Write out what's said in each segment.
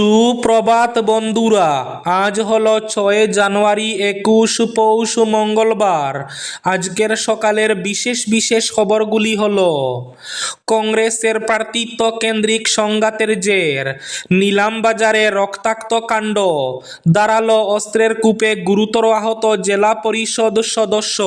সুপ্রভাত বন্ধুরা, আজ হলো ছয় জানুয়ারি একুশ পৌষ মঙ্গলবার। আজকের সকালের বিশেষ বিশেষ খবরগুলি হল, কংগ্রেসের প্রার্থিত্ব কেন্দ্রিক সংঘাতের জের নিলামবাজারে রক্তাক্ত কাণ্ড দাঁড়াল অস্ত্রের কূপে গুরুতর আহত জেলা পরিষদ সদস্য,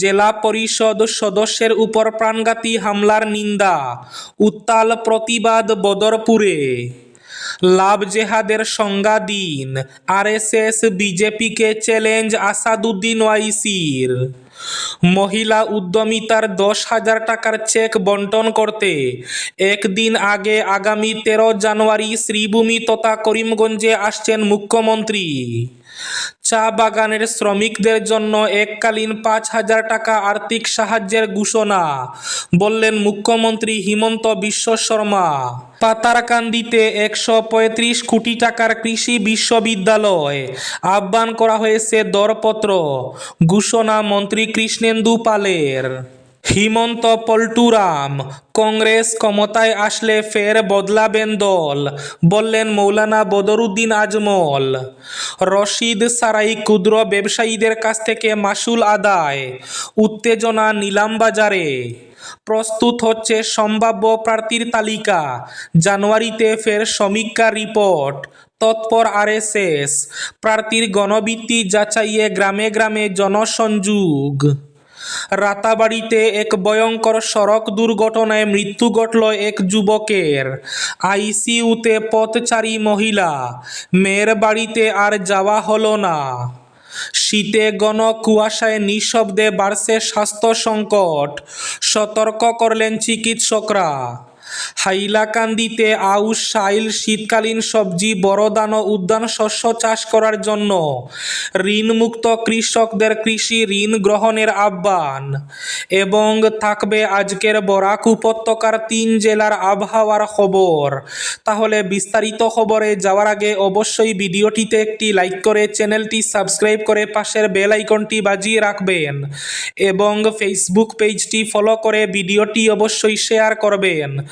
জেলা পরিষদ সদস্যের উপর প্রাণঘাতী হামলার নিন্দা, উত্তাল প্রতিবাদ বদরপুরে। লাভ জেহাদের সংজ্ঞা দিন। আরএসএস, বিজেপিকে চ্যালেঞ্জ আসাদুদ্দিন ওয়াইসির। মহিলা উদ্যমিতার দশ হাজার টাকার চেক বন্টন করতে। একদিন আগে আগামী তেরো জানুয়ারি শ্রীভূমি তথা করিমগঞ্জে আসছেন মুখ্যমন্ত্রী। চা বাগানের শ্রমিকদের জন্য এককালীন পাঁচ হাজার টাকা আর্থিক সাহায্যের ঘোষণা, বললেন মুখ্যমন্ত্রী হিমন্ত বিশ্ব শর্মা। পাতারকান্দিতে একশো পঁয়ত্রিশ কোটি টাকার কৃষি বিশ্ববিদ্যালয় আহ্বান করা হয়েছে দরপত্র, ঘোষণা মন্ত্রী কৃষ্ণেন্দু পালের। হিমন্ত পল্টুরাম, কংগ্রেস ক্ষমতায় আসলে ফের বদলাবেন দল, বললেন মৌলানা বদরুদ্দিন আজমল। রশিদ সারাই ক্ষুদ্র ব্যবসায়ীদের কাছ থেকে মাসুল আদায়, উত্তেজনা নিলাম বাজারে। প্রস্তুত হচ্ছে সম্ভাব্য প্রার্থীর তালিকা, জানুয়ারিতে ফের সমীক্ষা রিপোর্ট, তৎপর আরএসএস, প্রার্থীর গণভিত্তি যাচাইয়ে গ্রামে গ্রামে জনসংযোগ। রাতাবাড়িতে এক ভয়ঙ্কর সড়ক দুর্ঘটনায় মৃত্যু ঘটল এক যুবকের। আইসিউতে পথচারী মহিলা, মেয়ের বাড়িতে আর যাওয়া হলো না। শীতে গণ কুয়াশায় নিঃশব্দে বাড়ছে স্বাস্থ্য সংকট। সতর্ক করলেন চিকিৎসকরা। হাইলাকান্দিতে আউশ সাইল শীতকালীন সবজি, বড়দান, উদ্যান, শস্য চাষ করার জন্য। ঋণমুক্ত কৃষকদের কৃষি ঋণ গ্রহণের আহ্বান। এবং থাকবে আজকের বরাক উপত্যকার তিন জেলার আবহাওয়ার খবর। তাহলে বিস্তারিত খবরে যাওয়ার আগে অবশ্যই ভিডিওটিতে একটি লাইক করে চ্যানেলটি সাবস্ক্রাইব করে পাশের বেল আইকনটি বাজিয়ে রাখবেন। এবং ফেসবুক পেজটি ফলো করে ভিডিওটি অবশ্যই শেয়ার করবেন।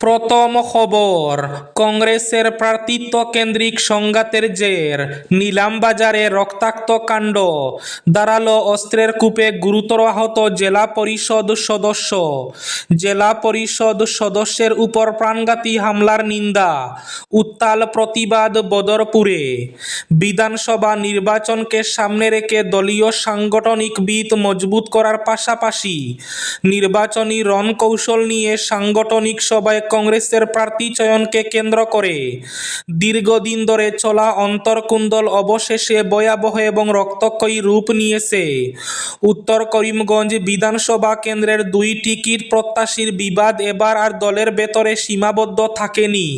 প্রথম খবর, কংগ্রেসের প্রার্থিত্ব কেন্দ্রিক সংঘাতের জের নিলামবাজারে রক্তাক্ত কাণ্ড। দাঁড়াল অস্ত্রের কূপে গুরুতর আহত জেলা পরিষদ সদস্য। জেলা পরিষদ সদস্যের উপর প্রাণঘাতী হামলার নিন্দা। উত্তাল প্রতিবাদ বদরপুরে। বিধানসভা নির্বাচনকে সামনে রেখে দলীয় সাংগঠনিক ভিত মজবুত করার পাশাপাশি নির্বাচনী রণকৌশল নিয়ে সাংগঠনিক সভায় কংগ্রেসের প্রার্থী চয়নকে কেন্দ্র করে। দীর্ঘদিন ধরে চলা অন্তর্কুন্দল অবশেষে ভয়াবহ এবং রক্তক্ষয়ী রূপ নিয়েছে। উত্তর করিমগঞ্জ বিধানসভা কেন্দ্রের দুই টিকিট প্রত্যাশীর বিবাদ এবার আর দলের ভেতরে সীমাবদ্ধ থাকেনি।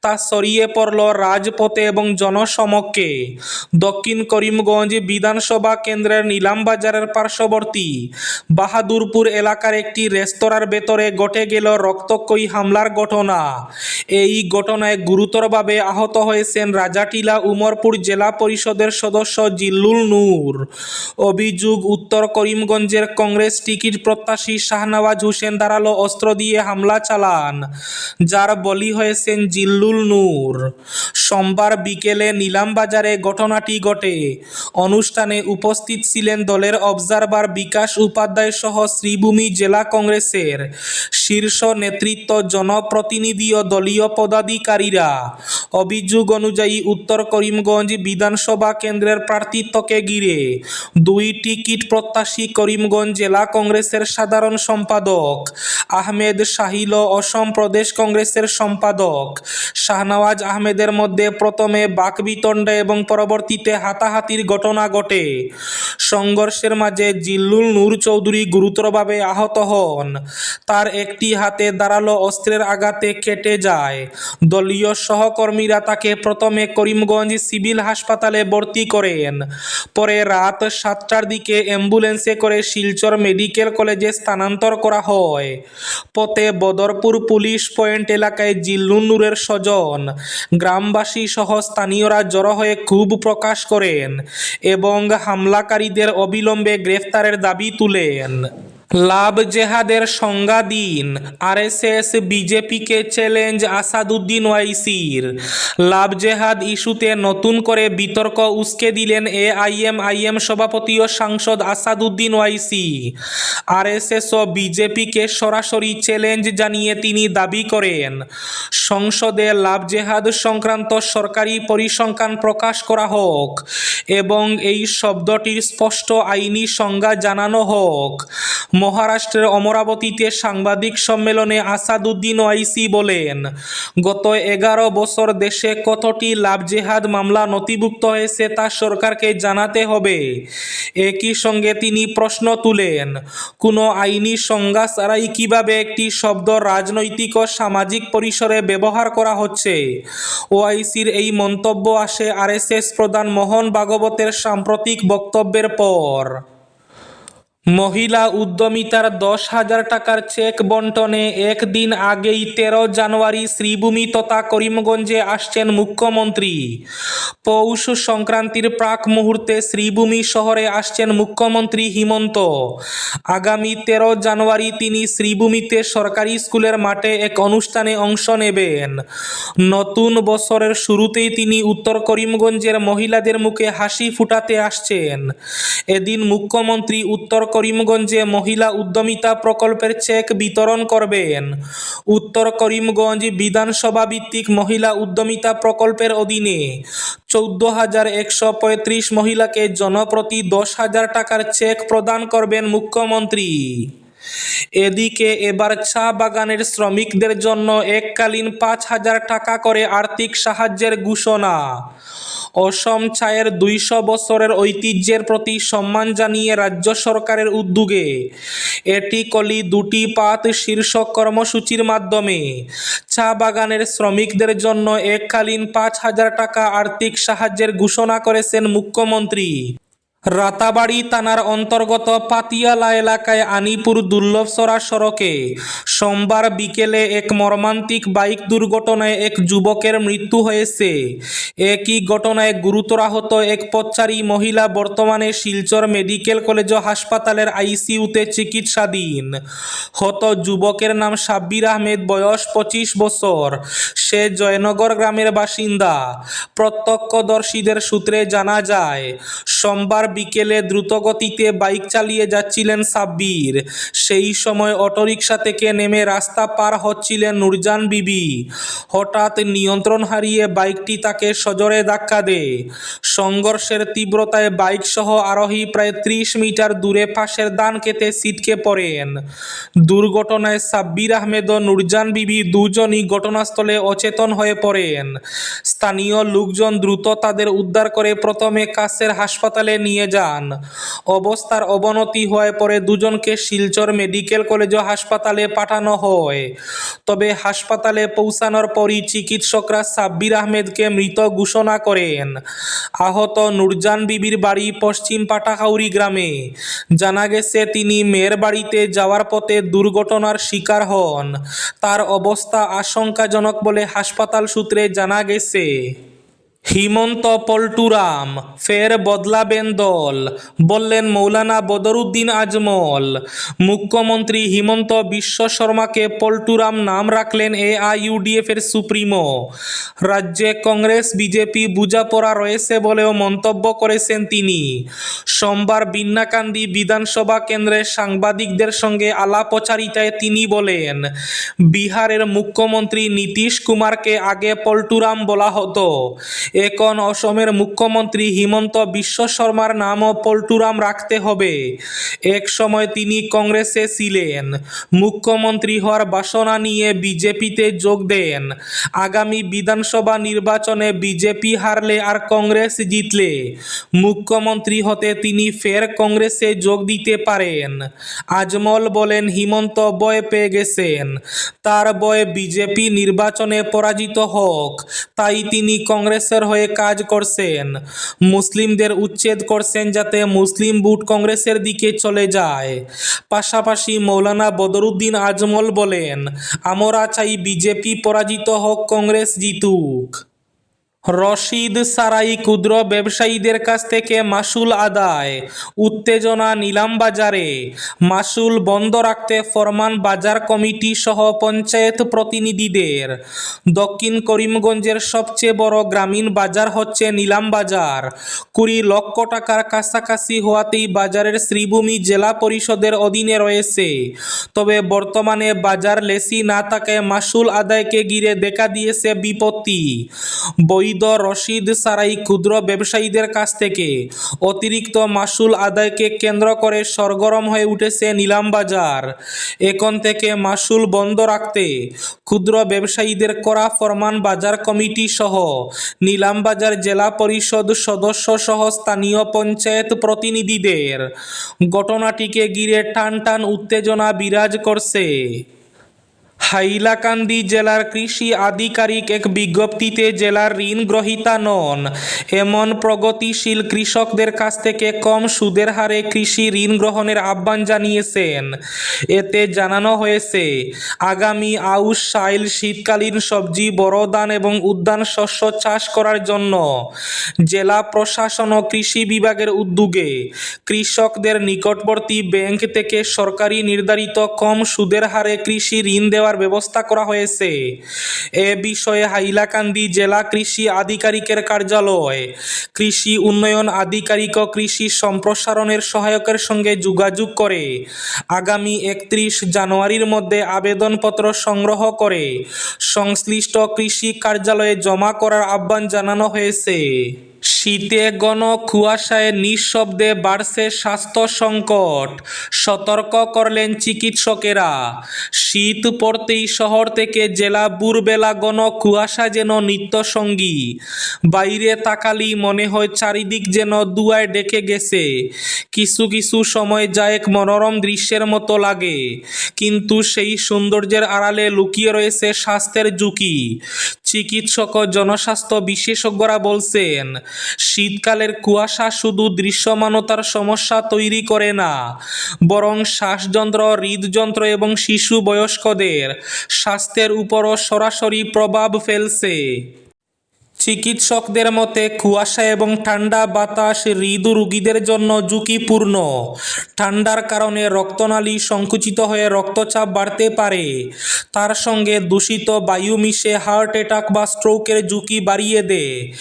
তা ছড়িয়ে পড়ল রাজপথে এবং জনসমক্ষে। দক্ষিণ করিমগঞ্জ বিধানসভা কেন্দ্রের নিলামবাজারের পার্শ্ববর্তী বাহাদুরপুর এলাকার একটি রেস্তোরাঁর ভেতরে ঘটে গেল রক্তক্ষয়ী হামলার ঘটনা। এই ঘটনায় গুরুতরভাবে আহত হয়েছেন রাজাটিলা উমরপুর জেলা পরিষদের সদস্য জিল্লুল নূর। অভিযোগ, উত্তর করিমগঞ্জের কংগ্রেস টিকিট প্রত্যাশী শাহনওয়াজ হোসেন দাঁড়াল অস্ত্র দিয়ে হামলা চালান, যার বলি হয়েছেন জিল্লুল নূর। সোমবার বিকেলে নিলামবাজারে ঘটনাটি ঘটে। অনুষ্ঠানে উপস্থিত ছিলেন দলের অবজারভার বিকাশ উপাধ্যায় সহ শ্রীভূমি জেলা কংগ্রেসের শীর্ষ নেতৃত্ব জনপ্রতিনিধি ও দলীয় পদাধিকারীরা। অভিযোগ অনুযায়ী উত্তর করিমগঞ্জ বিধানসভা কেন্দ্রের প্রার্থিত্বকে ঘিরে দুই টিকিট প্রত্যাশী করিমগঞ্জ জেলা কংগ্রেসের সাধারণ সম্পাদক আহমেদ শাহিল অসম প্রদেশ কংগ্রেসের সম্পাদক শাহনওয়াজ আহমেদের মধ্যে প্রথমে বাকবিতণ্ডা এবং পরবর্তীতে হাতাহাতির ঘটনা ঘটে। সংঘর্ষের মাঝে জিল্লুল নূর চৌধুরী গুরুতরভাবে আহত হন। তার একটি হাতে দাঁড়াল অস্ত্রের অস্ত্রের আঘাতে কেটে যায়। দলীয় সহকর্মীরা তাকে প্রথমে করিমগঞ্জ সিভিল হাসপাতালে ভর্তি করেন। পরে রাত সাতটার দিকে অ্যাম্বুলেন্সে করে শিলচর মেডিকেল কলেজে স্থানান্তর করা হয়। পথে বদরপুর পুলিশ পয়েন্ট এলাকায় জিল্লুন নূরের স্বজন গ্রামবাসী সহ স্থানীয়রা জড়ো হয়ে ক্ষোভ প্রকাশ করেন এবং হামলাকারীদের অবিলম্বে গ্রেফতারের দাবি তুলেন। লাভ জেহাদের সংজ্ঞা দিন আরএসএস বিজেপিকে চ্যালেঞ্জ আসাদুদ্দিন ওয়াইসির। লাভ জেহাদ ইস্যুতে নতুন করে বিতর্ক উস্কে দিলেন এআইএমআইএম সভাপতি ও সাংসদ আসাদুদ্দিন ওয়াইসি। আরএসএস ও বিজেপিকে সরাসরি চ্যালেঞ্জ জানিয়ে তিনি দাবি করেন, সংসদে লাভ জেহাদ সংক্রান্ত সরকারি পরিসংখ্যান প্রকাশ করা হোক এবং এই শব্দটির স্পষ্ট আইনি সংজ্ঞা জানানো হোক। মহারাষ্ট্রের অমরাবতীতে সাংবাদিক সম্মেলনে আসাদুদ্দিন ওয়াইসি বলেন, গত এগারো বছর দেশে কতটি লাভ জেহাদ মামলা নথিভুক্ত হয়েছে তা সরকারকে জানাতে হবে। একই সঙ্গে তিনি প্রশ্ন তুলেন, কোনো আইনি সংজ্ঞা ছাড়াই কীভাবে একটি শব্দ রাজনৈতিক ও সামাজিক পরিসরে ব্যবহার করা হচ্ছে? ওআইসির এই মন্তব্য আসে আরএসএস প্রধান মোহন ভাগবতের সাম্প্রতিক বক্তব্যের পর। মহিলা উদ্যমিতার দশ হাজার টাকার চেক বন্টনে একদিন আগেই তেরো জানুয়ারি শ্রীভূমি তথা করিমগঞ্জে আসছেন মুখ্যমন্ত্রী। পৌষ সংক্রান্তির প্রাক মুহূর্তে শ্রীভূমি শহরে আসছেন মুখ্যমন্ত্রী হিমন্ত। আগামী তেরো জানুয়ারি তিনি শ্রীভূমিতে সরকারি স্কুলের মাঠে এক অনুষ্ঠানে অংশ নেবেন। নতুন বছরের শুরুতেই তিনি উত্তর করিমগঞ্জের মহিলাদের মুখে হাসি ফুটাতে আসছেন। এদিন মুখ্যমন্ত্রী উত্তর করিমগঞ্জে মহিলা উদ্যমিতা প্রকল্পের চেক বিতরণ করবেন। উত্তর করিমগঞ্জ বিধানসভা ভিত্তিক মহিলা উদ্যমিতা প্রকল্পের অধীনে চৌদ্দ হাজার একশো পঁয়ত্রিশ মহিলাকে জনপ্রতি দশ হাজার টাকার চেক প্রদান করবেন মুখ্যমন্ত্রী। এদিকে এবার চা বাগানের শ্রমিকদের জন্য এককালীন পাঁচ হাজার টাকা করে আর্থিক সাহায্যের ঘোষণা। অসম চায়ের দুইশো বছরের ঐতিহ্যের প্রতি সম্মান জানিয়ে রাজ্য সরকারের উদ্যোগে এটি কলি দুটি পাত শীর্ষক কর্মসূচির মাধ্যমে চা বাগানের শ্রমিকদের জন্য এককালীন পাঁচ হাজার টাকা আর্থিক সাহায্যের ঘোষণা করেছেন মুখ্যমন্ত্রী। রাতাবাড়ি থানার অন্তর্গত পাতিয়ালা এলাকায় আনিপুর দুর্লভসরা সড়কে সোমবার বিকেলে এক মর্মান্তিক বাইক দুর্ঘটনায় এক যুবকের মৃত্যু হয়েছে। একই ঘটনায় গুরুতর আহত এক পথচারী মহিলা বর্তমানে শিলচর মেডিকেল কলেজ হাসপাতালের আইসিইউতে চিকিৎসাধীন। হত যুবকের নাম সাব্বির আহমেদ, বয়স পঁচিশ বছর। সে জয়নগর গ্রামের বাসিন্দা। প্রত্যক্ষদর্শীদের সূত্রে জানা যায়, সোমবার বিকেলে দ্রুতগতিতে বাইক চালিয়ে যাচ্ছিলেন সাব্বির। সেই সময় অটোরিকশা থেকে নেমে রাস্তা পার হচ্ছিলেন নুরজান বিবি। হঠাৎ নিয়ন্ত্রণ হারিয়ে বাইকটি তাকে সজোরে ধাক্কা দেয়। সংঘর্ষের তীব্রতায় বাইক সহ আরোহী প্রায় ত্রিশ মিটার দূরে পাশের দান কেটে সিটকে পড়েন। দুর্ঘটনায় সাব্বির আহমেদ ও নুরজান বিবি দুজনই ঘটনাস্থলে অচেতন হয়ে পড়েন। স্থানীয় লোকজন দ্রুত তাদের উদ্ধার করে প্রথমে কাছের হাসপাতালে নিয়ে যান। অবস্থার অবনতি হওয়ায় পরে দুজনকে শিলচর মেডিকেল কলেজ ও হাসপাতালে পাঠানো হয়। তবে হাসপাতালে পৌঁছানোর পরই চিকিৎসকরা সাব্বির আহমেদকে মৃত ঘোষণা করেন। আহত নুরজান বিবির বাড়ি পশ্চিম পাটাকাউরি গ্রামে। জানা গেছে, তিনি মেয়ের বাড়িতে যাওয়ার পথে দুর্ঘটনার শিকার হন। তার অবস্থা আশঙ্কাজনক বলে হাসপাতাল সূত্রে জানা গেছে। হিমন্ত পল্টুরাম, ফের বদলাবেন দল, বললেন মৌলানা বদরুদ্দিন আজমল। মুখ্যমন্ত্রী হিমন্ত বিশ্ব শর্মাকে পল্টুরাম নাম রাখলেন এআইইউডিএফ এর সুপ্রিমো। রাজ্যে কংগ্রেস, বিজেপি বুঝাপড়া রয়েছে বলেও মন্তব্য করেছেন তিনি। সোমবার বিন্নাকান্দি বিধানসভা কেন্দ্রে সাংবাদিকদের সঙ্গে আলাপচারিতায় তিনি বলেন, বিহারের মুখ্যমন্ত্রী নীতিশ কুমারকে আগে পল্টুরাম বলা হতো। এখন অসমের মুখ্যমন্ত্রী হিমন্ত বিশ্ব শর্মার নামও পল্টুরাম রাখতে হবে। এক সময় তিনি কংগ্রেসে ছিলেন, মুখ্যমন্ত্রী হওয়ার বাসনা নিয়ে বিজেপিতে যোগ দেন। আগামী বিধানসভা নির্বাচনে বিজেপি হারলে আর কংগ্রেস জিতলে। মুখ্যমন্ত্রী হতে তিনি ফের কংগ্রেসে যোগ দিতে পারেন। আজমল বলেন, হিমন্ত বয় পেয়ে গেছেন। তার বয় বিজেপি নির্বাচনে পরাজিত হোক, তাই তিনি কংগ্রেসের হয়ে কাজ করছেন। মুসলিমদের উচ্ছেদ করছেন যাতে মুসলিম বুট কংগ্রেসের দিকে চলে যায়। পাশাপাশি মৌলানা বদরুদ্দিন আজমল বলেন, আমরা চাই বিজেপি পরাজিত হোক, কংগ্রেস জিতুক। রশিদ সারাই ক্ষুদ্র ব্যবসায়ীদের কাছ থেকে মাসুল আদায়, উত্তেজনা নিলাম বাজারে। মাসুল বন্ধ রাখতে ফরমান বাজার কমিটি সহ পঞ্চায়েত প্রতিনিধিদের। দক্ষিণ করিমগঞ্জের সবচেয়ে বড় গ্রামীণ বাজার হচ্ছে নিলাম বাজার। কুড়ি লক্ষ টাকার কাছাকাছি হওয়াতেই বাজারের শ্রীভূমি জেলা পরিষদের অধীনে রয়েছে। তবে বর্তমানে বাজার লেসি না থাকায় মাসুল আদায়কে ঘিরে দেখা দিয়েছে বিপত্তি। বৈধ রসিদ সারাই ক্ষুদ্র ব্যবসায়ীদের কাছ থেকে অতিরিক্ত মাসুল আদায়কে কেন্দ্র করে সরগরম হয়ে উঠেছে নিলাম বাজার। এখন থেকে মাসুল বন্ধ রাখতে ক্ষুদ্র ব্যবসায়ীদের করা ফরমান বাজার কমিটি সহ নিলাম বাজার জেলা পরিষদ সদস্য সহ স্থানীয় পঞ্চায়েত প্রতিনিধিদের ঘটনাটিকে ঘিরে টান টান উত্তেজনা বিরাজ করছে। হাইলাকান্দি জেলার কৃষি আধিকারিক এক বিজ্ঞপ্তিতে জেলার ঋণ গ্রহীতা নন। এমন প্রগতিশীল কৃষকদের কাছ থেকে কম সুদের হারে কৃষি ঋণ গ্রহণের আহ্বান জানিয়েছেন। এতে জানানো হয়েছে, আগামী আউশ সাইল শীতকালীন সবজি, বড়দান এবং উদ্যান শস্য চাষ করার জন্য জেলা প্রশাসন ও কৃষি বিভাগের উদ্যোগে কৃষকদের নিকটবর্তী ব্যাংক থেকে সরকারি নির্ধারিত কম সুদের হারে কৃষি ঋণ দেওয়ার ব্যবস্থা করা হয়েছে। এ বিষয়ে হাইলাকান্দি জেলা কৃষি আধিকারিকের কার্যালয়, কৃষি উন্নয়ন আধিকারিক ও কৃষি সম্প্রসারণের সহায়কের সঙ্গে যোগাযোগ করে আগামী একত্রিশ জানুয়ারির মধ্যে আবেদনপত্র সংগ্রহ করে সংশ্লিষ্ট কৃষি কার্যালয়ে জমা করার আহ্বান জানানো হয়েছে। শীতে ঘন কুয়াশায় নিঃশব্দে বাড়ছে স্বাস্থ্য সংকট। সতর্ক করলেন চিকিৎসকেরা। শীত পড়তেই শহর থেকে জেলা বুরবেলা ঘন কুয়াশা যেন নিত্যসঙ্গী। বাইরে তাকালেই মনে হয় চারিদিক যেন দুয়ায় ডেকে গেছে। কিছু কিছু সময় যা এক মনোরম দৃশ্যের মতো লাগে। কিন্তু সেই সৌন্দর্যের আড়ালে লুকিয়ে রয়েছে স্বাস্থ্যের ঝুঁকি। চিকিৎসক ও জনস্বাস্থ্য বিশেষজ্ঞরা বলছেন শীতকালের কুয়াশা শুধু দৃশ্যমানতার সমস্যা তৈরি করে না, বরং শ্বাসযন্ত্র, হৃদযন্ত্র এবং শিশু বয়স্কদের স্বাস্থ্যের উপরও সরাসরি প্রভাব ফেলছে। চিকিৎসকদের মতে, কুয়াশা এবং ঠান্ডা বাতাস হৃদ রোগীদের জন্য ঝুঁকিপূর্ণ। ঠান্ডার কারণে রক্তনালী সংকুচিত হয়ে রক্তচাপ বাড়তে পারে। তার সঙ্গে দূষিত বায়ু মিশে হার্ট অ্যাটাক বা স্ট্রোকের ঝুঁকি বাড়িয়ে দেয়।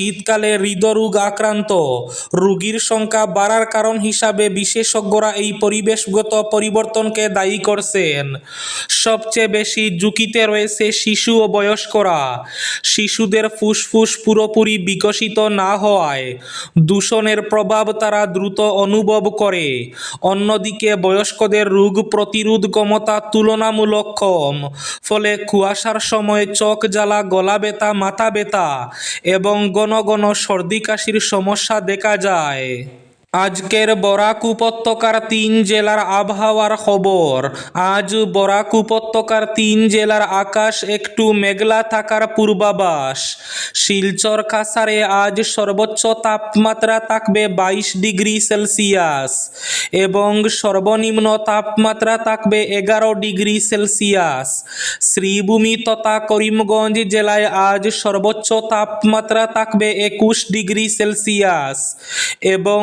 শীতকালে হৃদরোগ আক্রান্ত। রোগীর সংখ্যা বাড়ার কারণ হিসাবে বিশেষজ্ঞরা এই পরিবেশগত পরিবর্তনকে দায়ী করছেন। সবচেয়ে বেশি ঝুঁকিতে রয়েছে শিশু ও বয়স্করা। শিশুদের ফুসফুস পুরোপুরি বিকশিত না হওয়ায় দূষণের প্রভাব তারা দ্রুত অনুভব করে। অন্যদিকে বয়স্কদের রোগ প্রতিরোধ ক্ষমতা তুলনামূলক কম, ফলে কুয়াশার সময় চোখ জ্বালা, গলা ব্যথা, মাথা ব্যথা এবং ঘন ঘন সর্দি কাশির সমস্যা দেখা যায়। আজকের বরাক উপত্যকার তিন জেলার আবহাওয়ার খবর। আজ বরাক উপত্যকার তিন জেলার আকাশ একটু মেঘলা থাকার পূর্বাভাস। শিলচর কাছারে আজ সর্বোচ্চ তাপমাত্রা থাকবে বাইশ ডিগ্রি সেলসিয়াস এবং সর্বনিম্ন তাপমাত্রা থাকবে এগারো ডিগ্রি সেলসিয়াস। শ্রীভূমি তথা করিমগঞ্জ জেলায় আজ সর্বোচ্চ তাপমাত্রা থাকবে একুশ ডিগ্রি সেলসিয়াস এবং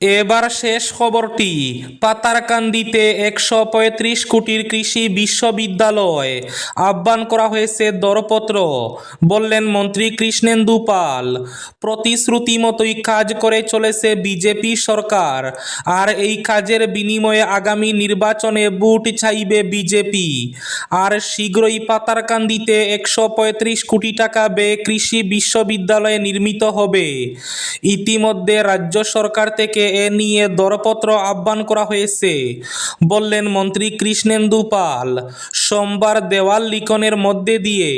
এবার শেষ খবরটি। পাতারকান্দিতে একশো পঁয়ত্রিশ কোটির কৃষি বিশ্ববিদ্যালয় আহ্বান করা হয়েছে দরপত্র, বললেন মন্ত্রী কৃষ্ণেন্দু পাল। প্রতিশ্রুতি মতোই কাজ করে চলেছে বিজেপি সরকার, আর এই কাজের বিনিময়ে আগামী নির্বাচনে বুট চাইবে বিজেপি। আর শীঘ্রই পাতারকান্দিতে একশো পঁয়ত্রিশ কোটি টাকা ব্যয়ে কৃষি বিশ্ববিদ্যালয়ে নির্মিত হবে। ইতিমধ্যে রাজ্য সরকার থেকে এ নিয়ে দরপত্র আহ্বান করা হয়েছে। বললেন, মন্ত্রী কৃষ্ণেন্দু পাল, সোমবার দেওয়াল লিখনের মধ্যে দিয়ে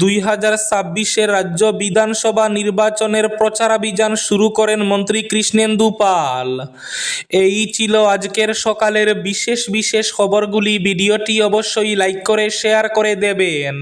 দুই হাজার ছাব্বিশের রাজ্য বিধানসভা নির্বাচনের প্রচারাভিযান শুরু করেন মন্ত্রী কৃষ্ণেন্দু পাল। এই ছিল আজকের সকালের বিশেষ বিশেষ খবরগুলি। ভিডিওটি অবশ্যই লাইক করে, শেয়ার করে দেবেন।